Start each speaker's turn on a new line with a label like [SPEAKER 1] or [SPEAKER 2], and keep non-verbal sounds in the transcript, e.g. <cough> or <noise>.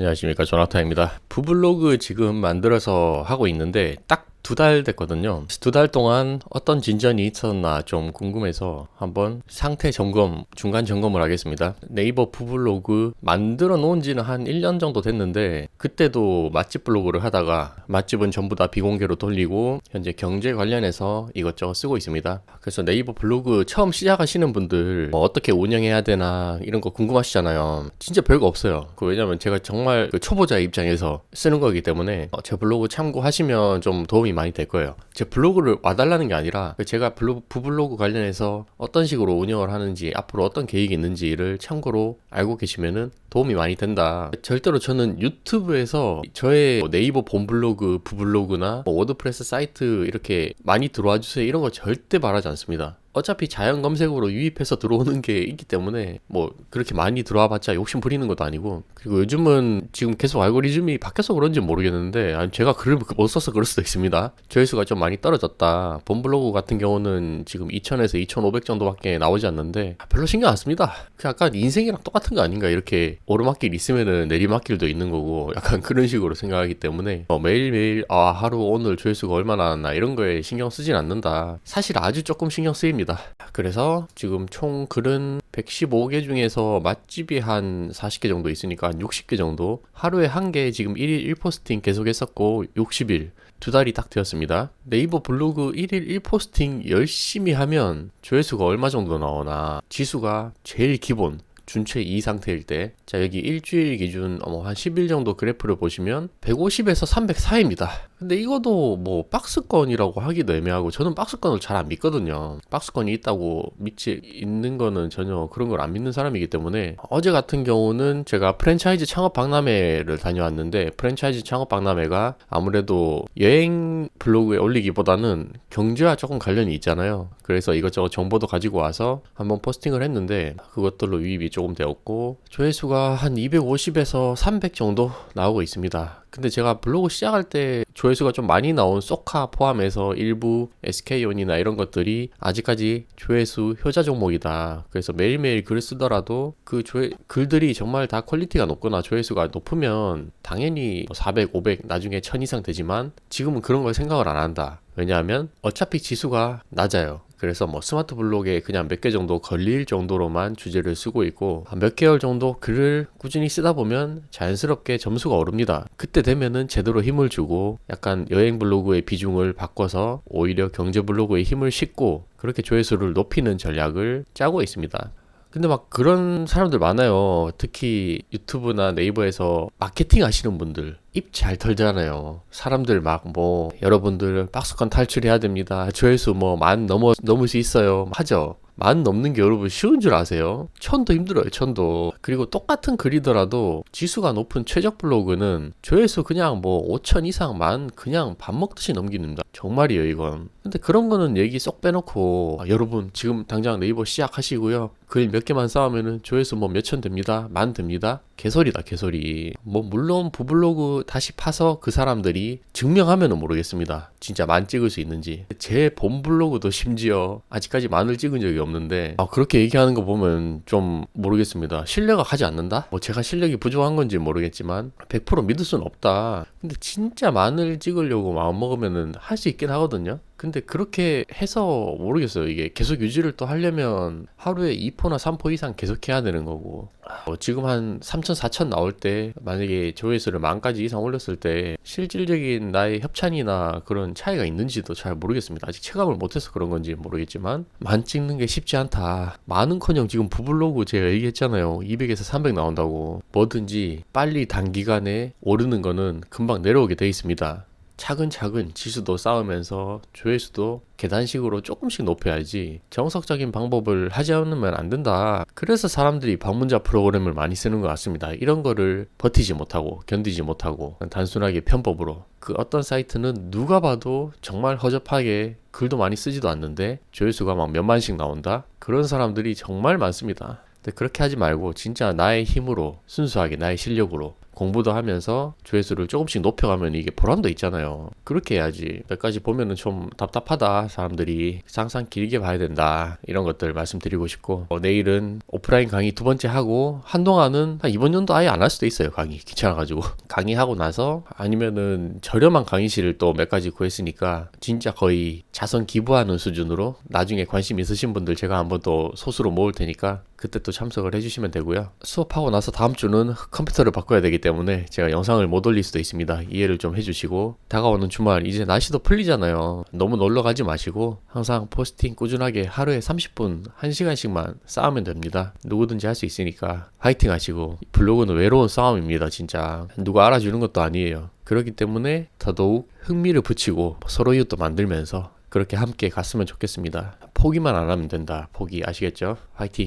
[SPEAKER 1] 안녕하십니까 조나타입니다. 부블로그 지금 만들어서 하고 있는데 딱 두 달 됐거든요. 두 달 동안 어떤 진전이 있었나 좀 궁금해서 한번 상태 점검, 중간 점검을 하겠습니다. 네이버 부블로그 만들어 놓은 지는 한 1년 정도 됐는데 그때도 맛집 블로그를 하다가 맛집은 전부 다 비공개로 돌리고 현재 경제 관련해서 이것저것 쓰고 있습니다. 그래서 네이버 블로그 처음 시작하시는 분들 뭐 어떻게 운영해야 되나 이런 거 궁금하시잖아요. 진짜 별거 없어요. 그 왜냐면 제가 정말 그 초보자 입장에서 쓰는 거기 때문에 어, 제 블로그 참고하시면 좀 도움이 많이 될 거예요. 제 블로그를 와달라는 게 아니라 그 제가 블로그 부블로그 관련해서 어떤 식으로 운영을 하는지 앞으로 어떤 계획이 있는지를 참고로 알고 계시면은 도움이 많이 된다. 절대로 저는 유튜브에서 저의 뭐 네이버 본 블로그, 부블로그나 뭐 워드프레스 사이트 이렇게 많이 들어와 주세요 이런 거 절대 말하지 않습니다. 어차피 자연 검색으로 유입해서 들어오는 게 있기 때문에 뭐 그렇게 많이 들어와 봤자 욕심 부리는 것도 아니고 그리고 요즘은 지금 계속 알고리즘이 바뀌어서 그런지 모르겠는데 아니 제가 글을 못 써서 그럴 수도 있습니다 조회수가 좀 많이 떨어졌다 본 블로그 같은 경우는 지금 2000에서 2500 정도밖에 나오지 않는데 별로 신경 안 씁니다 그 약간 인생이랑 똑같은 거 아닌가 이렇게 오르막길 있으면은 내리막길도 있는 거고 약간 그런 식으로 생각하기 때문에 어, 매일매일 아 하루 오늘 조회수가 얼마나 나왔나 이런 거에 신경 쓰진 않는다. 사실 아주 조금 신경 쓰입니다. 그래서 지금 총 글은 115개 중에서 맛집이 한 40개 정도 있으니까 한 60개 정도. 하루에 한 개 지금 1일 1포스팅 계속 했었고 60일 두 달이 딱 되었습니다. 네이버 블로그 1일 1포스팅 열심히 하면 조회수가 얼마 정도 나오나. 지수가 제일 기본 준체 2 상태일 때, 자, 여기 일주일 기준, 어머, 한 10일 정도 그래프를 보시면, 150에서 304입니다. 근데 이것도 뭐, 박스권이라고 하기도 애매하고, 저는 박스권을 잘 안 믿거든요. 박스권이 있다고 믿지, 있는 거는 전혀 그런 걸 안 믿는 사람이기 때문에, 어제 같은 경우는 제가 프랜차이즈 창업 박람회를 다녀왔는데, 프랜차이즈 창업 박람회가 아무래도 여행 블로그에 올리기보다는 경제와 조금 관련이 있잖아요. 그래서 이것저것 정보도 가지고 와서 한번 포스팅을 했는데, 그것들로 유입이 조금 되었고 조회수가 한 250에서 300 정도 나오고 있습니다. 근데 제가 블로그 시작할 때 조회수가 좀 많이 나온 소카 포함해서 일부 SK온이나 이런 것들이 아직까지 조회수 효자 종목이다. 그래서 매일매일 글을 쓰더라도 그 조회, 글들이 정말 다 퀄리티가 높거나 조회수가 높으면 당연히 400, 500, 나중에 1000 이상 되지만 지금은 그런 걸 생각을 안 한다. 왜냐하면 어차피 지수가 낮아요. 그래서 뭐 스마트 블록에 그냥 몇 개 정도 걸릴 정도로만 주제를 쓰고 있고 몇 개월 정도 글을 꾸준히 쓰다 보면 자연스럽게 점수가 오릅니다. 그때 되면은 제대로 힘을 주고 약간 여행 블로그의 비중을 바꿔서 오히려 경제 블로그에 힘을 싣고 그렇게 조회수를 높이는 전략을 짜고 있습니다. 근데 막 그런 사람들 많아요. 특히 유튜브나 네이버에서 마케팅 하시는 분들. 입 잘 털잖아요. 사람들 막 뭐, 여러분들 박스권 탈출해야 됩니다. 조회수 뭐 만 넘어, 넘을 수 있어요. 하죠. 만 넘는 게 여러분 쉬운 줄 아세요? 천도 힘들어요, 천도. 그리고 똑같은 글이더라도 지수가 높은 최적 블로그는 조회수 그냥 뭐 5천 이상 만 그냥 밥 먹듯이 넘기는다. 정말이에요, 이건. 근데 그런 거는 얘기 쏙 빼놓고 아, 여러분 지금 당장 네이버 시작하시고요. 글몇 개만 쌓으면은 조회수 뭐 몇천 됩니다. 만 됩니다. 개소리다, 개소리. 뭐 물론 부블로그 다시 파서 그 사람들이 증명하면은 모르겠습니다. 진짜 만 찍을 수 있는지. 제 본 블로그도 심지어 아직까지 만을 찍은 적이 없는데 아, 그렇게 얘기하는 거 보면 좀 모르겠습니다. 신뢰가 가지 않는다? 뭐 제가 실력이 부족한 건지 모르겠지만 100% 믿을 수는 없다. 근데 진짜 만을 찍으려고 마음 먹으면은 할 수 있긴 하거든요. 근데 그렇게 해서 모르겠어요. 이게 계속 유지를 또 하려면 하루에 2포나 3포 이상 계속 해야 되는 거고. 뭐 지금 한 3천, 4천 나올 때 만약에 조회수를 만까지 이상 올렸을 때 실질적인 나의 협찬이나 그런 차이가 있는지도 잘 모르겠습니다. 아직 체감을 못해서 그런 건지 모르겠지만 만 찍는 게 쉽지 않다. 많은커녕 지금 부블로그 제가 얘기했잖아요. 200에서 300 나온다고. 뭐든지 빨리 단기간에 오르는 거는 금방 내려오게 돼 있습니다. 차근차근 지수도 쌓으면서 조회수도 계단식으로 조금씩 높여야지 정석적인 방법을 하지 않으면 안 된다. 그래서 사람들이 방문자 프로그램을 많이 쓰는 것 같습니다. 이런 거를 버티지 못하고 견디지 못하고 단순하게 편법으로 그 어떤 사이트는 누가 봐도 정말 허접하게 글도 많이 쓰지도 않는데 조회수가 막 몇만씩 나온다. 그런 사람들이 정말 많습니다. 근데 그렇게 하지 말고 진짜 나의 힘으로 순수하게 나의 실력으로 공부도 하면서 조회수를 조금씩 높여가면 이게 보람도 있잖아요. 그렇게 해야지. 몇 가지 보면은 좀 답답하다. 사람들이 상상 길게 봐야 된다. 이런 것들 말씀드리고 싶고 어, 내일은 오프라인 강의 두 번째 하고 한동안은 한 이번 연도 아예 안 할 수도 있어요. 강의 귀찮아가지고 <laughs> 강의하고 나서 아니면은 저렴한 강의실을 또 몇 가지 구했으니까 진짜 거의 자선 기부하는 수준으로 나중에 관심 있으신 분들 제가 한번 또 소수로 모을 테니까 그때 또 참석을 해주시면 되고요. 수업하고 나서 다음 주는 컴퓨터를 바꿔야 되기 때문에 제가 영상을 못 올릴 수도 있습니다. 이해를 좀 해주시고 다가오는 주말 이제 날씨도 풀리잖아요. 너무 놀러 가지 마시고 항상 포스팅 꾸준하게 하루에 30분 1시간씩만 쌓으면 됩니다. 누구든지 할 수 있으니까 화이팅 하시고 블로그는 외로운 싸움입니다. 진짜 누가 알아주는 것도 아니에요. 그렇기 때문에 더더욱 흥미를 붙이고 서로 이웃도 만들면서 그렇게 함께 갔으면 좋겠습니다. 포기만 안 하면 된다. 포기 아시겠죠? 화이팅!